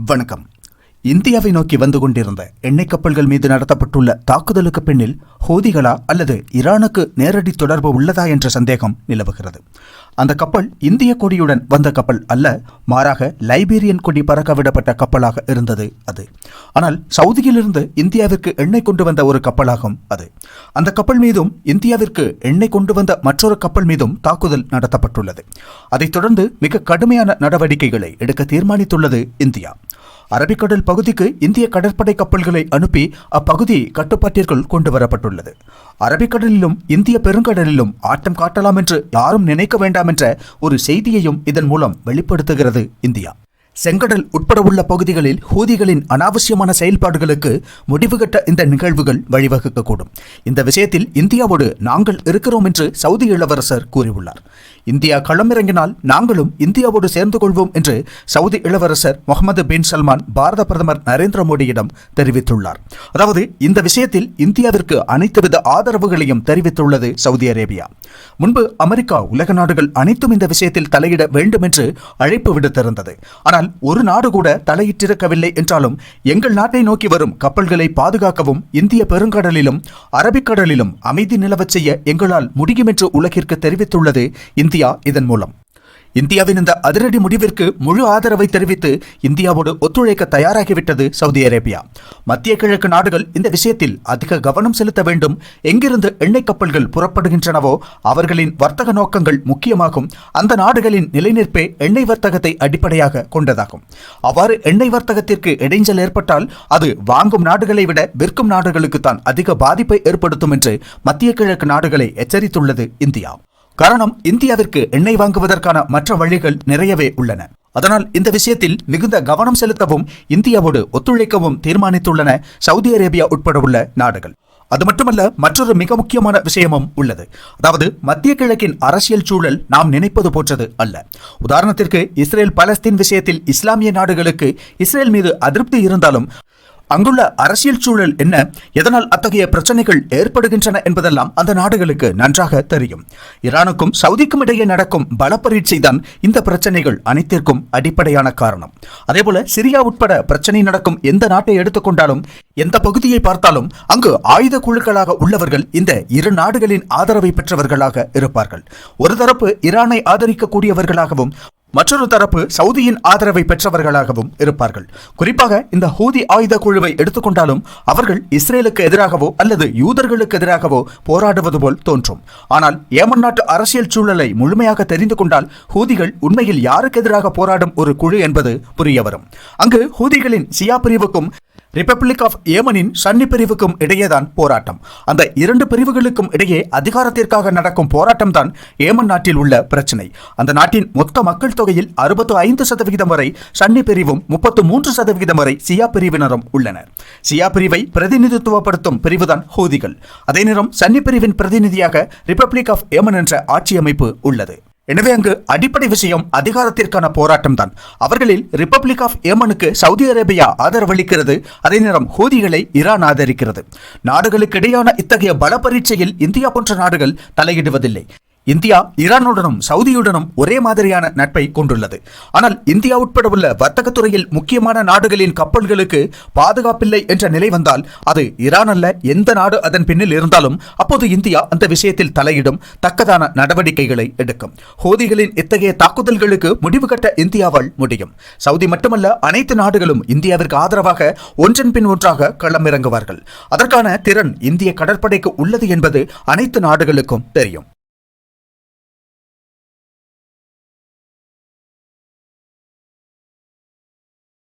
வணக்கம். இந்தியாவை நோக்கி வந்து கொண்டிருந்த எண்ணெய் கப்பல்கள் மீது நடத்தப்பட்டுள்ள தாக்குதலுக்கு பின்னில் ஹோதிகளா அல்லது ஈரானுக்கு நேரடி தொடர்பு உள்ளதா என்ற சந்தேகம் நிலவுகிறது. அந்த கப்பல் இந்திய கொடியுடன் வந்த கப்பல் அல்ல மாறாக லைபீரியன் கொடி பறக்க விடப்பட்ட கப்பலாக இருந்தது அது. ஆனால் சவுதியிலிருந்து இந்தியாவிற்கு எண்ணெய் கொண்டு வந்த ஒரு கப்பலாகும் அது. அந்த கப்பல் மீதும் இந்தியாவிற்கு எண்ணெய் கொண்டு வந்த மற்றொரு கப்பல் மீதும் தாக்குதல் நடத்தப்பட்டுள்ளது. அதைத் தொடர்ந்து மிக கடுமையான நடவடிக்கைகளை எடுக்க தீர்மானித்துள்ளது இந்தியா. அரபிக்கடல் பகுதிக்கு இந்திய கடற்படை கப்பல்களை அனுப்பி அப்பகுதி கட்டுப்பாட்டிற்குள் கொண்டு வரப்பட்டுள்ளது. அரபிக்கடலிலும் இந்திய பெருங்கடலிலும் ஆட்டம் காட்டலாம் என்று யாரும் நினைக்க வேண்டாம் என்ற ஒரு செய்தியையும் இதன் மூலம் வெளிப்படுத்துகிறது இந்தியா. செங்கடல் உட்பட உள்ள பகுதிகளில் ஹூதிகளின் அனாவசியமான செயல்பாடுகளுக்கு முடிவுகட்ட இந்த நிகழ்வுகள் வழிவகுக்கக்கூடும். இந்த விஷயத்தில் இந்தியாவோடு நாங்கள் இருக்கிறோம் என்று சவுதி இளவரசர் கூறியுள்ளார். இந்தியா களமிறங்கினால் நாங்களும் இந்தியாவோடு சேர்ந்து கொள்வோம் என்று சவுதி இளவரசர் முகமது பின் சல்மான் பாரத பிரதமர் நரேந்திர மோடியிடம் தெரிவித்துள்ளார். அதாவது இந்த விஷயத்தில் இந்தியாவிற்கு அனைத்துவித ஆதரவுகளையும் தெரிவித்துள்ளது சவுதி அரேபியா. முன்பு அமெரிக்கா உலக நாடுகள் அனைத்தும் இந்த விஷயத்தில் தலையிட வேண்டும் என்று அழைப்பு விடுத்திருந்தது. ஆனால் ஒரு நாடு கூட தலையிட்டிருக்கவில்லை என்றாலும் எங்கள் நாட்டை நோக்கி வரும் கப்பல்களை பாதுகாக்கவும் இந்திய பெருங்கடலிலும் அரபிக்கடலிலும் அமைதி நிலவச் செய்ய எங்களால் முடியும் என்று உலகிற்கு தெரிவித்துள்ளது இந்தியா இதன் மூலம். இந்தியாவின் இந்த அதிரடி முடிவிற்கு முழு ஆதரவை தெரிவித்து இந்தியாவோடு ஒத்துழைக்க தயாராகிவிட்டது சவுதி அரேபியா. மத்திய கிழக்கு நாடுகள் இந்த விஷயத்தில் அதிக கவனம் செலுத்த வேண்டும். எங்கிருந்து எண்ணெய் கப்பல்கள் புறப்படுகின்றனவோ அவர்களின் வர்த்தக நோக்கங்கள் முக்கியமாகும். அந்த நாடுகளின் நிலைநிற்பே எண்ணெய் வர்த்தகத்தை அடிப்படையாக கொண்டதாகும். அவ்வாறு எண்ணெய் வர்த்தகத்திற்கு இடைஞ்சல் ஏற்பட்டால் அது வாங்கும் நாடுகளை விட விற்கும் நாடுகளுக்கு தான் அதிக பாதிப்பை ஏற்படுத்தும் என்று மத்திய கிழக்கு நாடுகளை எச்சரித்துள்ளது இந்தியா. காரணம் இந்தியாவிற்கு எண்ணெய் வாங்குவதற்கான மற்ற வழிகள் நிறையவே உள்ளன. அதனால் இந்த விஷயத்தில் மிகுந்த கவனம் செலுத்தவும் இந்தியாவோடு ஒத்துழைக்கவும் தீர்மானித்துள்ளன சவுதி அரேபியா உட்பட உள்ள நாடுகள். அது மட்டுமல்ல மற்றொரு மிக முக்கியமான விஷயமும் உள்ளது. அதாவது மத்திய கிழக்கின் அரசியல் சூழல் நாம் நினைப்பது போன்றது அல்ல. உதாரணத்திற்கு இஸ்ரேல் பலஸ்தீன் விஷயத்தில் இஸ்லாமிய நாடுகளுக்கு இஸ்ரேல் மீது அதிருப்தி இருந்தாலும் அங்குள்ள அரசியல் சூழல் என்ன? எதனால் அத்தகைய பிரச்சனைகள் ஏற்படுகின்றன என்பதெல்லாம் அந்த நாடுகளுக்கு நன்றாக தெரியும். ஈரானுக்கும் சவுதிக்கும் இடையே நடக்கும் பலப்பரீட்சை தான் இந்த பிரச்சனைகள் அனைத்திற்கும் அடிப்படையான காரணம். அதேபோல சிரியா உட்பட பிரச்சனை நடக்கும் எந்த நாட்டை எடுத்துக்கொண்டாலும் எந்த பகுதியை பார்த்தாலும் அங்கு ஆயுத குழுக்களாக உள்ளவர்கள் இந்த இரு நாடுகளின் ஆதரவை பெற்றவர்களாக இருப்பார்கள். ஒரு தரப்பு ஈரானை ஆதரிக்கக்கூடியவர்களாகவும் மற்றொரு தரப்பு சவுதியின் ஆதரவை பெற்றவர்களாகவும் இருப்பார்கள். குறிப்பாக இந்த ஹூதி ஆயுத குழுவை எடுத்துக்கொண்டாலும் அவர்கள் இஸ்ரேலுக்கு எதிராகவோ அல்லது யூதர்களுக்கு எதிராகவோ போராடுவது போல் தோன்றும். ஆனால் ஏமன் நாட்டு அரசியல் சூழலை முழுமையாக தெரிந்து கொண்டால் ஹூதிகள் உண்மையில் யாருக்கு எதிராக போராடும் ஒரு குழு என்பது புரிய வரும் அங்கு ஹூதிகளின் சியா பிரிவுக்கும் ரிப்பப்ளிக் ஆஃப் ஏமனின் சன்னி பிரிவுக்கும் இடையேதான் போராட்டம். அந்த இரண்டு பிரிவுகளுக்கும் இடையே அதிகாரத்திற்காக நடக்கும் போராட்டம் தான் ஏமன் நாட்டில் உள்ள பிரச்சனை. அந்த நாட்டின் மொத்த மக்கள் தொகையில் அறுபத்து ஐந்து சதவிகிதம் வரை சன்னி பிரிவும் முப்பத்து மூன்று சதவிகிதம் வரை சியா பிரிவினரும் உள்ளனர். சியா பிரிவை பிரதிநிதித்துவப்படுத்தும் பிரிவுதான் ஹூதிகள். அதே நேரம் சன்னி பிரிவின் பிரதிநிதியாக ரிப்பப்ளிக் ஆஃப் ஏமன் என்ற ஆட்சி அமைப்பு உள்ளது. எனவே அங்கு அடிப்படை விஷயம் அதிகாரத்திற்கான போராட்டம் தான் அவர்களில் ரிப்பப்ளிக் ஆஃப் ஏமனுக்கு சவுதி அரேபியா ஆதரவளிக்கிறது. அதே நேரம் ஹூதிகளை ஈரான் ஆதரிக்கிறது. நாடுகளுக்கு இடையான இத்தகைய பல பரீட்சையில் இந்தியா போன்ற நாடுகள் தலையிடுவதில்லை. இந்தியா ஈரானுடனும் சவுதியுடனும் ஒரே மாதிரியான நட்பை கொண்டுள்ளது. ஆனால் இந்தியா உட்பட உள்ள வர்த்தகத்துறையில் முக்கியமான நாடுகளின் கப்பல்களுக்கு பாதுகாப்பில்லை என்ற நிலை வந்தால் அது ஈரான் அல்ல எந்த நாடு அதன் பின்னில் இருந்தாலும் அப்போது இந்தியா அந்த விஷயத்தில் தலையிடும் தக்கதான நடவடிக்கைகளை எடுக்கும். ஹோதிகளின் இத்தகைய தாக்குதல்களுக்கு முடிவு கட்ட இந்தியாவால் முடியும். சவுதி மட்டுமல்ல அனைத்து நாடுகளும் இந்தியாவிற்கு ஆதரவாக ஒன்றன் பின் ஒன்றாக களமிறங்குவார்கள். அதற்கான திறன் இந்திய கடற்படைக்கு உள்ளது என்பது அனைத்து நாடுகளுக்கும் தெரியும்.